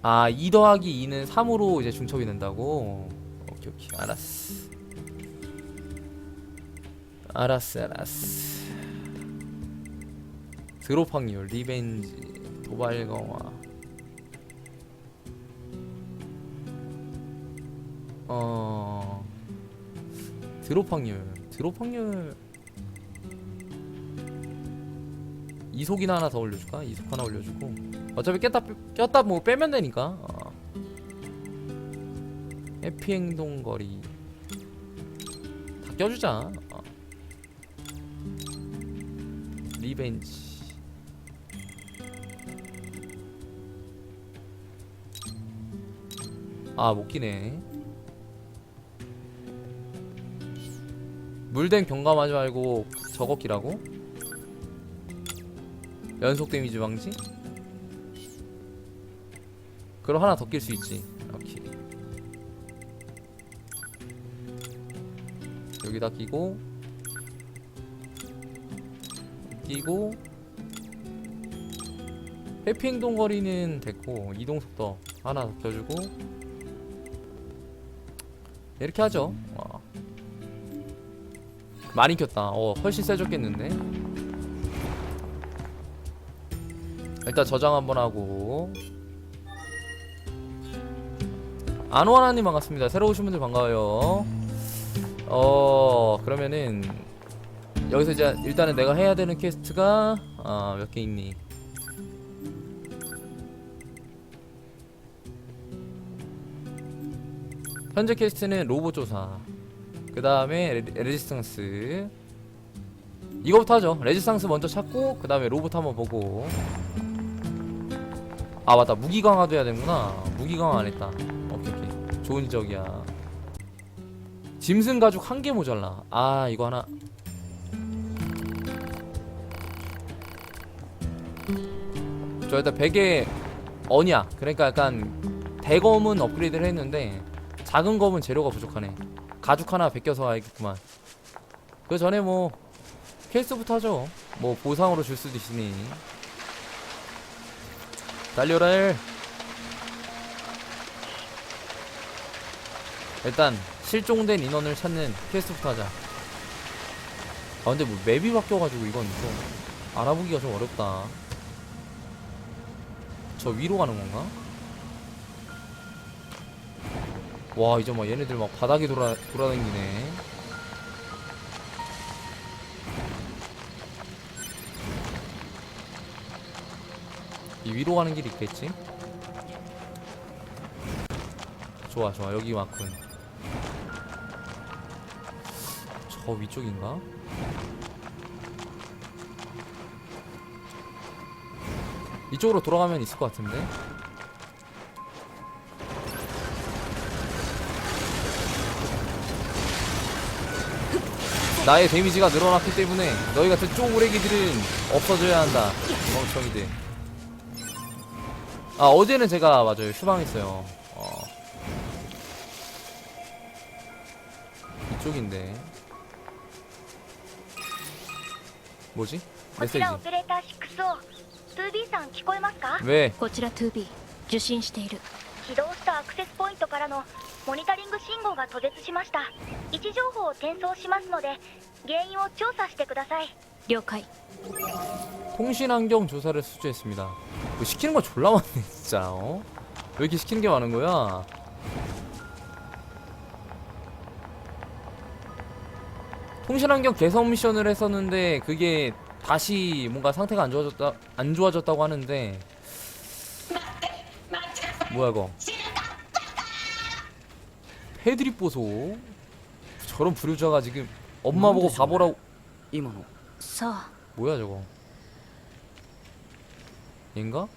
아, 2 더하기 2는 3으로 이제 중첩이 된다고? 오케이, 오케이. 알았어. 알았어, 알았어. 드롭 확률, 리벤지, 도발강화. 어. 드롭 확률. 드롭 확률. 이속이나 하나 더 올려줄까? 이속 하나 올려주고. 어차피 빼- 꼈다 뭐 빼면 되니까. 어. 해피 행동 거리 다 껴주자. 어. 리벤지. 아, 못 끼네. 물된 경감하지 말고 저거 끼라고? 연속 데미지 방지? 그럼 하나 더 낄 수 있지. 오케이. 여기다 끼고 끼고 해피 행동 거리는 됐고 이동 속도 하나 더 껴주고 이렇게 하죠. 와. 많이 켰다. 어, 훨씬 세졌겠는데. 일단 저장 한번 하고 안호하나님 반갑습니다. 새로 오신 분들 반가워요. 어 그러면은 여기서 이제 일단은 내가 해야 되는 퀘스트가 아, 몇 개 있니? 현재 퀘스트는 로봇 조사. 그 다음에 레지스탕스. 이거부터 하죠. 레지스탕스 먼저 찾고 그 다음에 로봇 한번 보고. 아 맞다 무기 강화도 해야 되는구나. 무기 강화 안 했다. 오케이 오케이. 좋은 지적이야. 짐승 가죽 한 개 모자라. 아 이거 하나. 저 일단 베개 언약. 그러니까 약간 대검은 업그레이드를 했는데 작은 검은 재료가 부족하네. 가죽 하나 베껴서 와야겠구만. 그 전에 뭐 퀘스트부터 하죠. 뭐 보상으로 줄 수도 있으니. 달려라 일. 일단 실종된 인원을 찾는 퀘스트부터 하자. 아 근데 뭐 맵이 바뀌어가지고 이건 좀 알아보기가 좀 어렵다. 저 위로 가는 건가? 와 이제 막 얘네들 막 바닥에 돌아 돌아다니네. 이 위로 가는 길이 있겠지? 좋아 좋아 여기 맞군. 저 위쪽인가? 이쪽으로 돌아가면 있을 것 같은데. 나의 데미지가 늘어났기 때문에 너희 같은 쪼그레기들은 없어져야 한다. 멍청이들. 아 어제는 제가 맞아요 휴방했어요. 어. 이쪽인데. 뭐지? こちらオ 메시지. ペレーター 6O 2B さん聞こえますか 왜? こちら 2B 受信している起動したアクセスポイントからのモニタリング信号が途絶しました位置情報を転送しますので原因を調査してください了解 통신 환경 조사를 수주했습니다. 뭐 시키는 거 졸라 많네 진짜 어? 왜 이렇게 시키는 게 많은 거야? 통신환경 개선 미션을 했었는데 그게 다시 뭔가 상태가 안 좋아졌다 안 좋아졌다고 하는데. 뭐야 이거? 헤드립 보소. 저런 불효자가 지금 엄마 보고 바보라고. 이만호 뭐야 저거? 인가?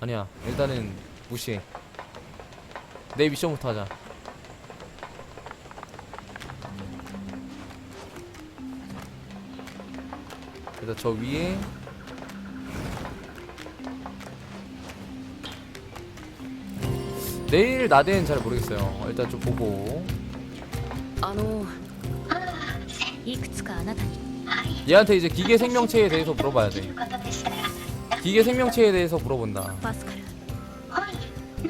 아니야 일단은 무시해 내 미션부터 하자 일단 저 위에 내일 낮에는 잘 모르겠어요 일단 좀 보고 あのいくつかあなたに 얘한테 이제 기계 생명체에 대해서 물어봐야 돼 기계 생명체에 대해서 물어본다 パスカル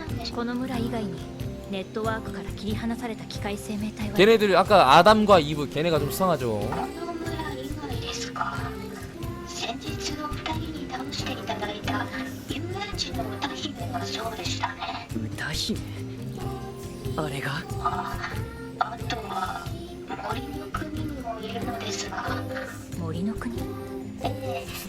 んでしょこの村以外にネットワークから切り離された機械生命体は 걔네들 아까 아담과 이브 걔네가 좀 수상하죠 こ ええ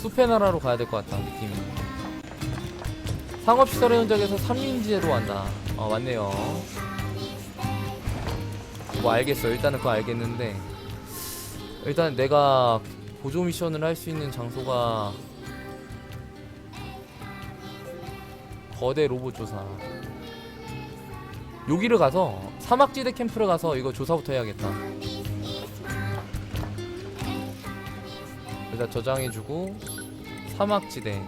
숲의 나라로 가야 될 것 같다 느낌이. 상업시설의 흔적에서 삼림지대로 간다 어 맞네요. 뭐 알겠어 일단은 그거 알겠는데. 일단 내가 보조 미션을 할 수 있는 장소가 거대 로봇 조사. 여기를 가서 사막지대 캠프를 가서 이거 조사부터 해야겠다 일단 저장해주고 사막지대.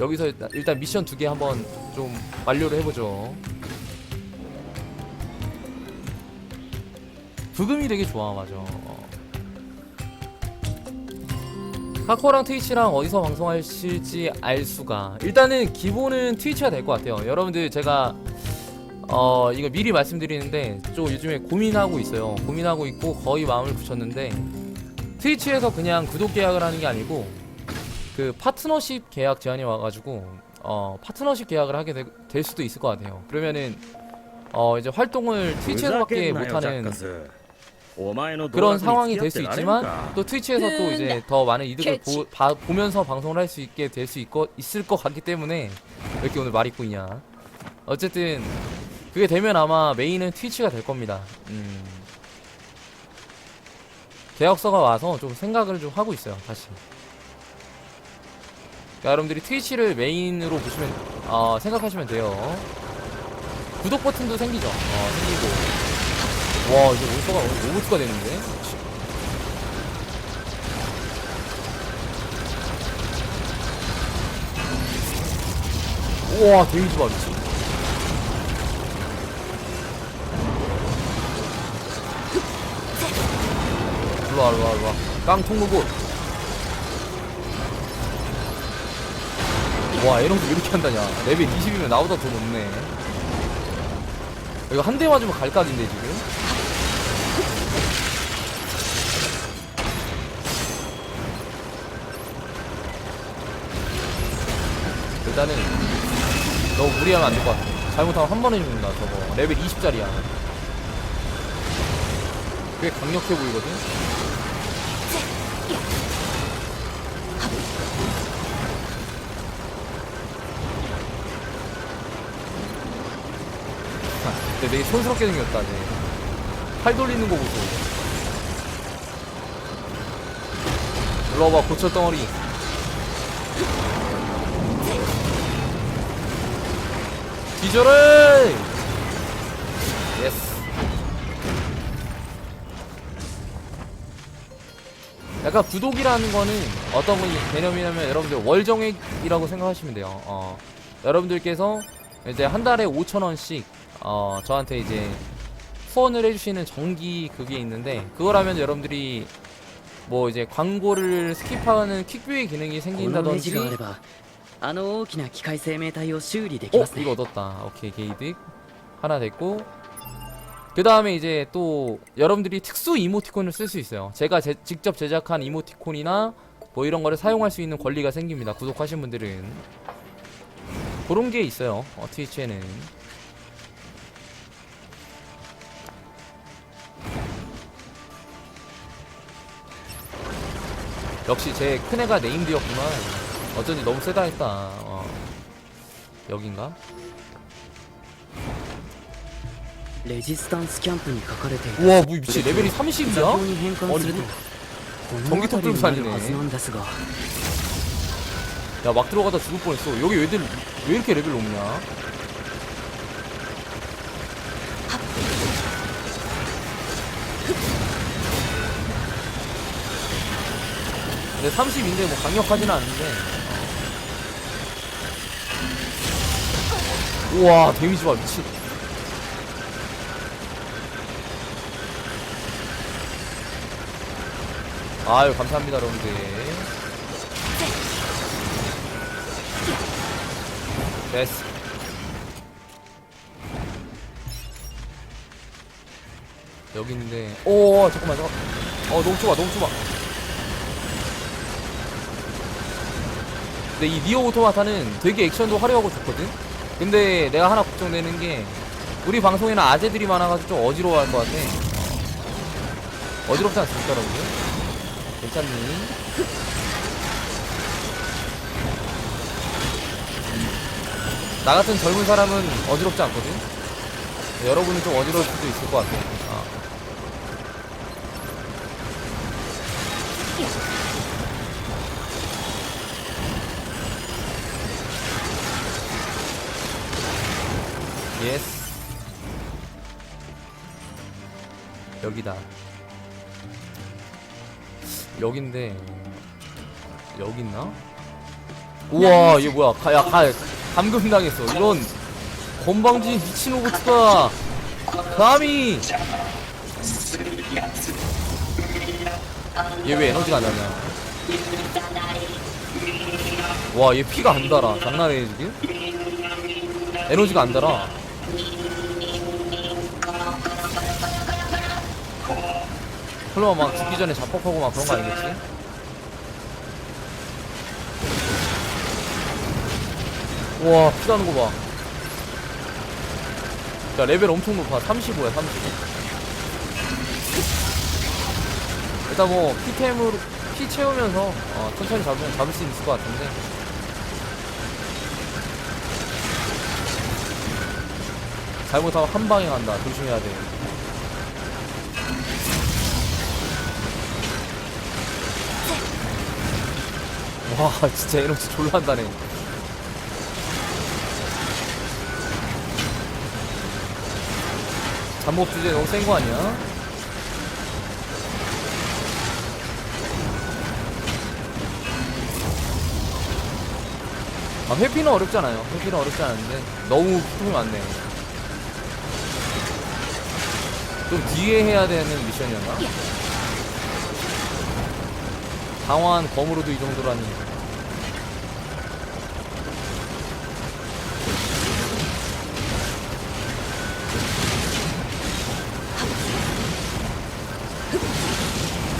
여기서 일단, 일단 미션 두 개 한번 좀 완료를 해보죠. 부금이 되게 좋아 맞아. 카코랑 트위치랑 어디서 방송하실지 알 수가. 일단은 기본은 트위치가 될 것 같아요. 여러분들 제가 어 이거 미리 말씀드리는데 좀 요즘에 고민하고 있어요. 고민하고 있고 거의 마음을 붙였는데 트위치에서 그냥 구독 계약을 하는 게 아니고 그 파트너십 계약 제안이 와가지고 어 파트너십 계약을 하게 되, 될 수도 있을 것 같아요. 그러면은 어 이제 활동을 트위치에서밖에 못하는 그런 상황이 될 수 있지만 또 트위치에서 또 이제 더 많은 이득을 보, 봐- 보면서 방송을 할 수 있게 될 수 있을 것 같기 때문에 왜 이렇게 오늘 말 있고 있냐. 어쨌든 그게 되면 아마 메인은 트위치가 될 겁니다. 음. 계약서가 와서 좀 생각을 좀 하고 있어요 다시. 그러니까 여러분들이 트위치를 메인으로 보시면 어, 생각하시면 돼요. 구독 버튼도 생기죠. 어, 생기고. 와 이제 오늘 로봇가 되는데? 우와 데미지 봐 미친 일로와 일로와 일로와 깡통 로봇 와 에런도 왜 이렇게 한다냐 레벨 20이면 나보다 더 높네 이거 한 대 맞으면 갈각인데 지금 일단은 너무 무리하면 안 될 것 같아. 잘못하면 한 번에 죽는다, 저거. 레벨 20짜리야. 꽤 강력해 보이거든? 근데 되게 촌스럽게 생겼다, 쟤. 팔 돌리는 거 보소. 일로 와봐, 고철 덩어리. 기절해! 예스. 약간 구독이라는 거는 어떤 개념이냐면 여러분들 월정액이라고 생각하시면 돼요. 어, 여러분들께서 이제 한 달에 5천원씩 어, 저한테 이제 후원을 해주시는 정기 그게 있는데 그걸 하면 여러분들이 뭐 이제 광고를 스킵하는 킥뷰의 기능이 このネジ 생긴다든지 があればあの大きな機械生命体を修理でき 어? ますね 이거 얻었다. 오케이, 게이득. 하나 됐고. 그 다음에 이제 또 여러분들이 특수 이모티콘을 쓸 수 있어요. 제가 제, 직접 제작한 이모티콘이나 뭐 이런 거를 사용할 수 있는 권리가 생깁니다. 구독하신 분들은. 그런 게 있어요. 어, 트위치에는. 역시 제 큰애가 네임드였구만. 어쩐지 너무 세다 했다. 어. 여긴가? レジスタンスキャンプに書かれている 우와 뭐 미치 레벨이 30이야? 座標に変換すると아니, この辺りになるはずなんですが 야 막 들어가다 죽을 뻔했어 여기 왜들 왜 이렇게 레벨 높냐 근데 30인데 뭐 강력하지는 않은데. 우와 데미지 봐 미친. 아유 감사합니다 여러분들. 됐어. 여기 있는데. 오 잠깐만 잠깐 어 너무 좁아 너무 좁아 근데 이 니어 오토마타는 되게 액션도 화려하고 좋거든? 근데 내가 하나 걱정되는 게 우리 방송에는 아재들이 많아가지고 좀 어지러워할 것 같아. 어지럽지 않습니까 여러분 괜찮니? 나 같은 젊은 사람은 어지럽지 않거든? 여러분은 좀 어지러울 수도 있을 것 같아 예스 여기다. 여긴데 여기 있나? 우와 얘 뭐야? 가, 야 가, 감금 당했어. 이런 건방진 미친 로봇가 감히. 얘 왜 에너지가 안 나냐? 와 얘 피가 안 달아. 장난해 지금? 에너지가 안 달아 설마 막 죽기 전에 자폭하고 막 그런 거 아니겠지? 와 피 나는 거 봐. 야 레벨 엄청 높아. 35야 35. 일단 뭐 피템으로 피 채우면서 어, 천천히 잡으면 잡을 수 있을 것 같은데. 잘못하면 한 방에 간다. 조심해야 돼. 와 진짜 에너지 졸라 한다네 잠복 주제 너무 센 거 아니야? 아 회피는 어렵잖아요 회피는 어렵지 않은데 너무 품이 많네 좀 뒤에 해야 되는 미션이었나? 강화한 검으로도 이 정도라니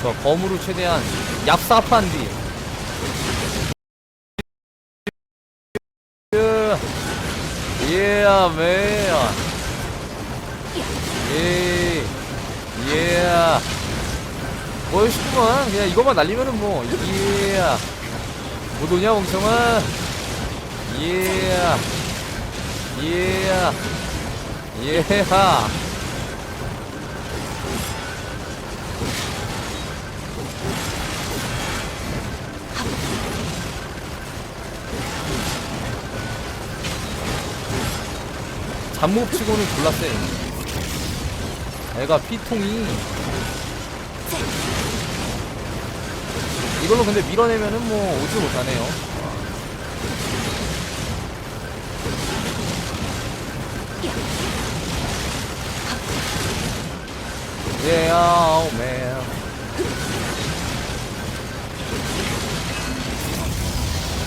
저 검으로 최대한 얍삽한 뒤 예, 맨. 멋있구만. 그냥 이것만 날리면은 뭐, 예. 못 오냐, 멍청아? 예. 예. 예. 잡목치고는 졸라 세. 애가 피통이. 이걸로 근데 밀어내면은 뭐 오지 못하네요. Yeah, oh man.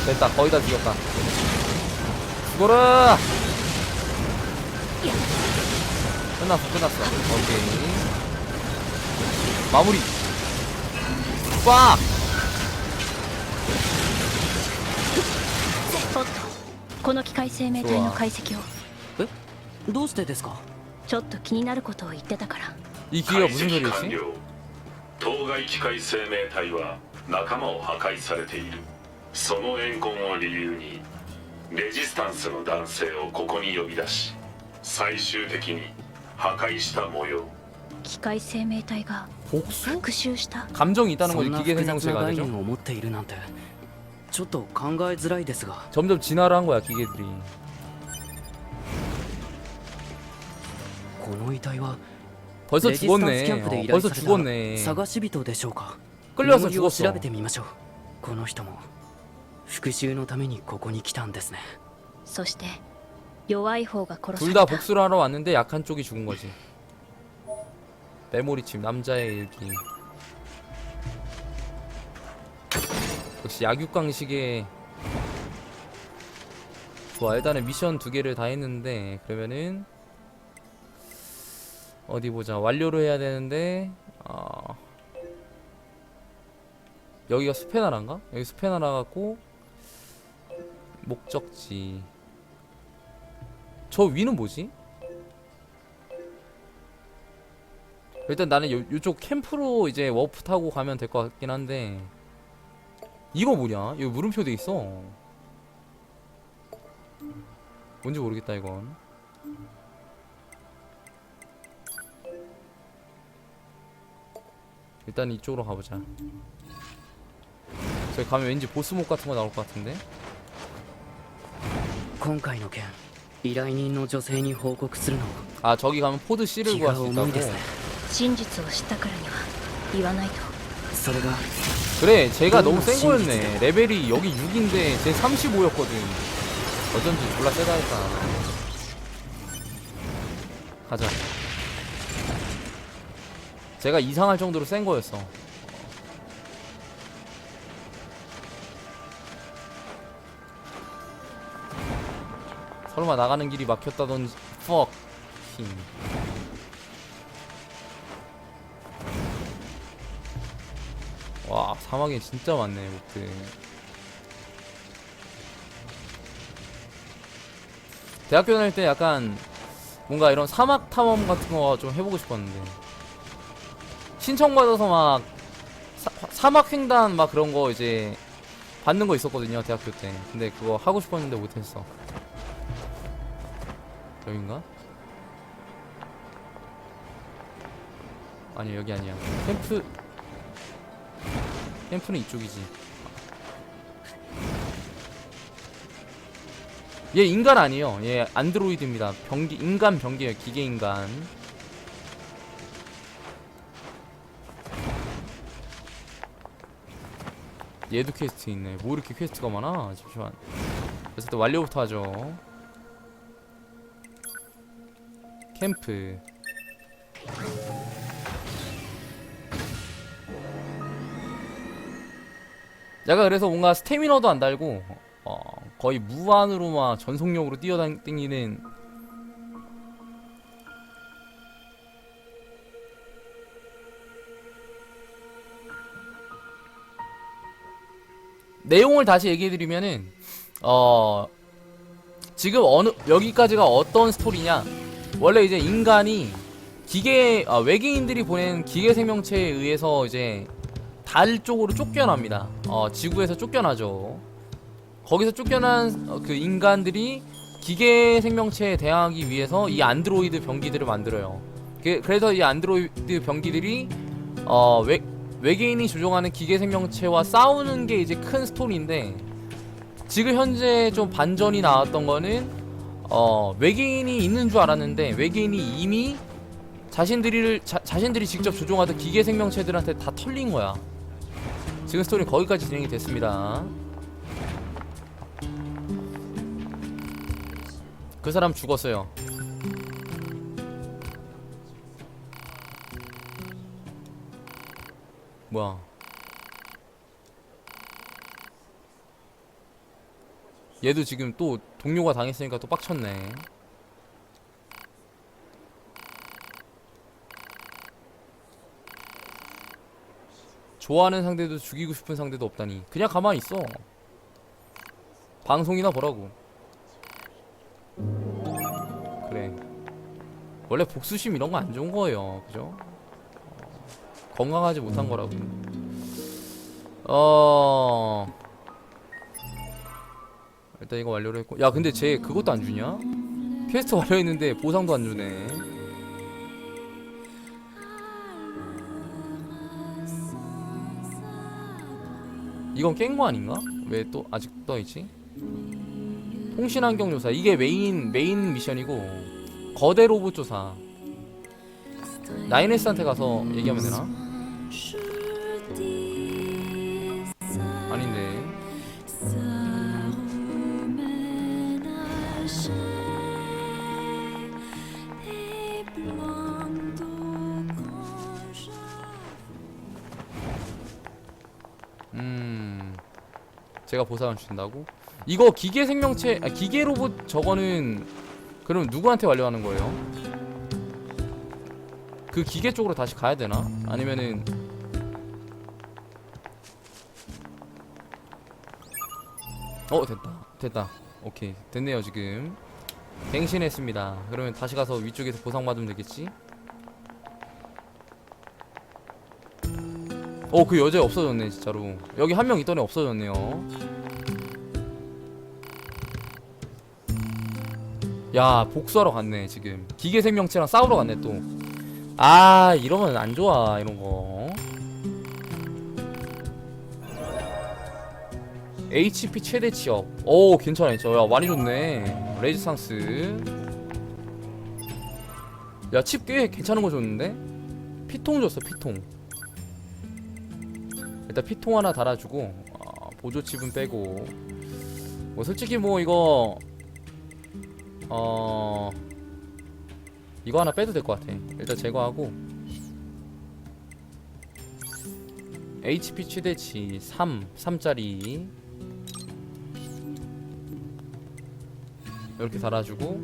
됐다, 거의 다 죽였다. 죽어라! 끝났어, 끝났어. 오케이. 마무리. 빡! この機械生命体の解析をえどうしてですかちょっと気になることを言ってたから 이 기회가 무슨 解析 소리였지? 完了当該機械生命体は仲間を破壊されているその怨恨を理由にレジスタンスの男性をここに呼び出し最終的に破壊した模様機械生命体が 복수? 復讐した 감정이 있다는 そ 거지 んな 기계 複雑な 생성체가 概 되죠? 念を持っているなんて ちょっと考えづらいですが 점점 진화를 한 거야 기계들이 この遺体は 벌써 レジスタンスキャン 죽었네 プで 어, 依頼 벌써 された 죽었네 探し人でしょうか 끌려서 身元を 죽었어 調べてみましょうこの人も復讐のためにここに来たんですねそして弱い方が殺さ 둘 れ 다 た 복수를 하러 왔는데 약한 쪽이 죽은 거지 메모리칩 남자의 일기 역시 약육강식의 좋아 일단은 미션 두 개를 다 했는데 그러면은 어디 보자 완료를 해야 되는데 어... 여기가 숲의 나라인가? 여기 숲의 나라 같고 목적지 저 위는 뭐지? 일단 나는 요, 요쪽 캠프로 이제 워프 타고 가면 될 것 같긴 한데 이거 뭐냐? 이거 물음표 돼 있어 뭔지 모르겠다 이건 일단 이쪽으로 가보자 저기 가면 왠지 보스목 같은 거 나올 것 같은데 今回の件依頼人の女性に報告するの 아 저기 가면 포드 C를 気 구할 が 수 重 있다고 いですね真実を知ったからには言わないとそれが 그래 제가 너무 센. 거였네. 레벨이 여기 6인데 제 35였거든. 어쩐지 졸라 세다 했다. 가자. 제가 이상할 정도로 센 거였어. 설마 나가는 길이 막혔다던지 fuck 사막에 진짜 많네 목들 대학교 다닐 때 약간 뭔가 이런 사막 탐험 같은 거 좀 해보고 싶었는데. 신청받아서 막 사, 사막 횡단 막 그런 거 이제 받는 거 있었거든요 대학교 때. 근데 그거 하고 싶었는데 못했어. 여긴가? 아니 여기 아니야. 캠프 캠프는 이쪽이지. 얘 인간 아니에요. 얘 안드로이드입니다. 병기 인간 병기예요. 기계 인간. 얘도 퀘스트 있네. 뭐 이렇게 퀘스트가 많아? 잠시만. 그래서 또 완료부터 하죠. 캠프. 내가 그래서 뭔가 스태미너도 안 달고 어, 거의 무한으로 막 전속력으로 뛰어다니는 내용을 다시 얘기해드리면은 어 지금 어느 여기까지가 어떤 스토리냐? 원래 이제 인간이 기계 아, 외계인들이 보낸 기계 생명체에 의해서 이제 달 쪽으로 쫓겨납니다. 어, 지구에서 쫓겨나죠. 거기서 쫓겨난 어, 그 인간들이 기계 생명체에 대항하기 위해서 이 안드로이드 병기들을 만들어요. 그, 그래서 이 안드로이드 병기들이 어, 외, 외계인이 조종하는 기계 생명체와 싸우는 게 이제 큰 스토리인데 지금 현재 좀 반전이 나왔던 거는 어, 외계인이 있는 줄 알았는데 외계인이 이미 자신들이 자, 자신들이 직접 조종하던 기계 생명체들한테 다 털린 거야. 지금 스토리 는 거기까지 진행이 됐습니다. 그 사람 죽었어요. 뭐야? 얘도 지금 또 동료가 당했으니까 또 빡쳤네. 좋아하는 상대도 죽이고 싶은 상대도 없다니. 그냥 가만히 있어. 방송이나 보라고. 그래. 원래 복수심 이런 거 안 좋은 거예요. 그죠? 어, 건강하지 못한 거라고. 어 일단 이거 완료를 했고. 야 근데 쟤 그것도 안 주냐? 퀘스트 완료했는데 보상도 안 주네 이건 깬 거 아닌가? 왜 또 아직 떠 있지? 통신 환경 조사 이게 메인 메인 미션이고 거대 로봇 조사 나인에스한테 가서 얘기하면 되나? 제가 보상을 준다고? 이거 기계 생명체 아, 기계 로봇 저거는 그럼 누구한테 완료하는 거예요? 그 기계 쪽으로 다시 가야 되나? 아니면은 어 됐다 됐다 오케이 됐네요 지금 갱신했습니다 그러면 다시 가서 위쪽에서 보상받으면 되겠지? 어 그 여자 없어졌네 진짜로. 여기 한 명 있던 애 없어졌네요. 야 복수하러 갔네 지금. 기계 생명체랑 싸우러 갔네 또아 이러면 안 좋아 이런 거. HP 최대 취업. 오 괜찮아 진짜. 야 많이 좋네. 레지스탕스. 야 칩 꽤 괜찮은 거 줬는데? 피통 줬어 피통 일단 피통 하나 달아주고 어, 보조 칩은 빼고. 뭐 솔직히 뭐 이거 어 이거 하나 빼도 될 것 같아. 일단 제거하고. HP 최대치 3 3짜리. 이렇게 달아주고.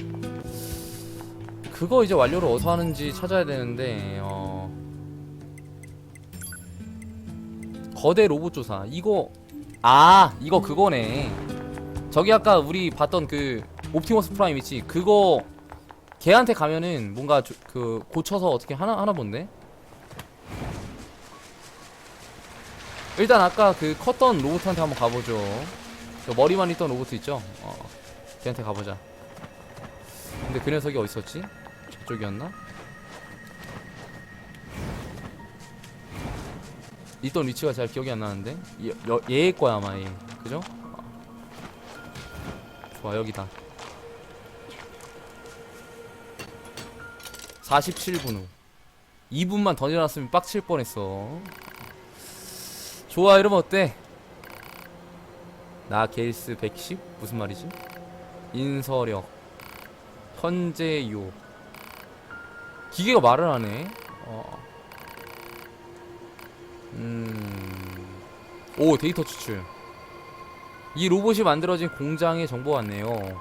그거 이제 완료를 어디서 하는지 찾아야 되는데 어 거대 로봇 조사. 이거 아 이거 그거네. 저기 아까 우리 봤던 그 옵티머스 프라임 있지? 그거 걔한테 가면은 뭔가 조- 그 고쳐서 어떻게 하나 하나 본데 일단 아까 그 컸던 로봇한테 한번 가보죠. 저 머리만 있던 로봇 있죠? 어 걔한테 가보자. 근데 그 녀석이 어디 있었지? 저쪽이었나 있던 위치가 잘 기억이 안 나는데 얘, 여, 얘의 거야 아마 얘 그죠? 어. 좋아 여기다 47분 후 2분만 더 일어났으면 빡칠 뻔했어 좋아 이러면 어때? 나 게일스 110? 무슨 말이지? 인서력 현재요 기계가 말을 하네 어. 음... 오 데이터 추출. 이 로봇이 만들어진 공장의 정보 같네요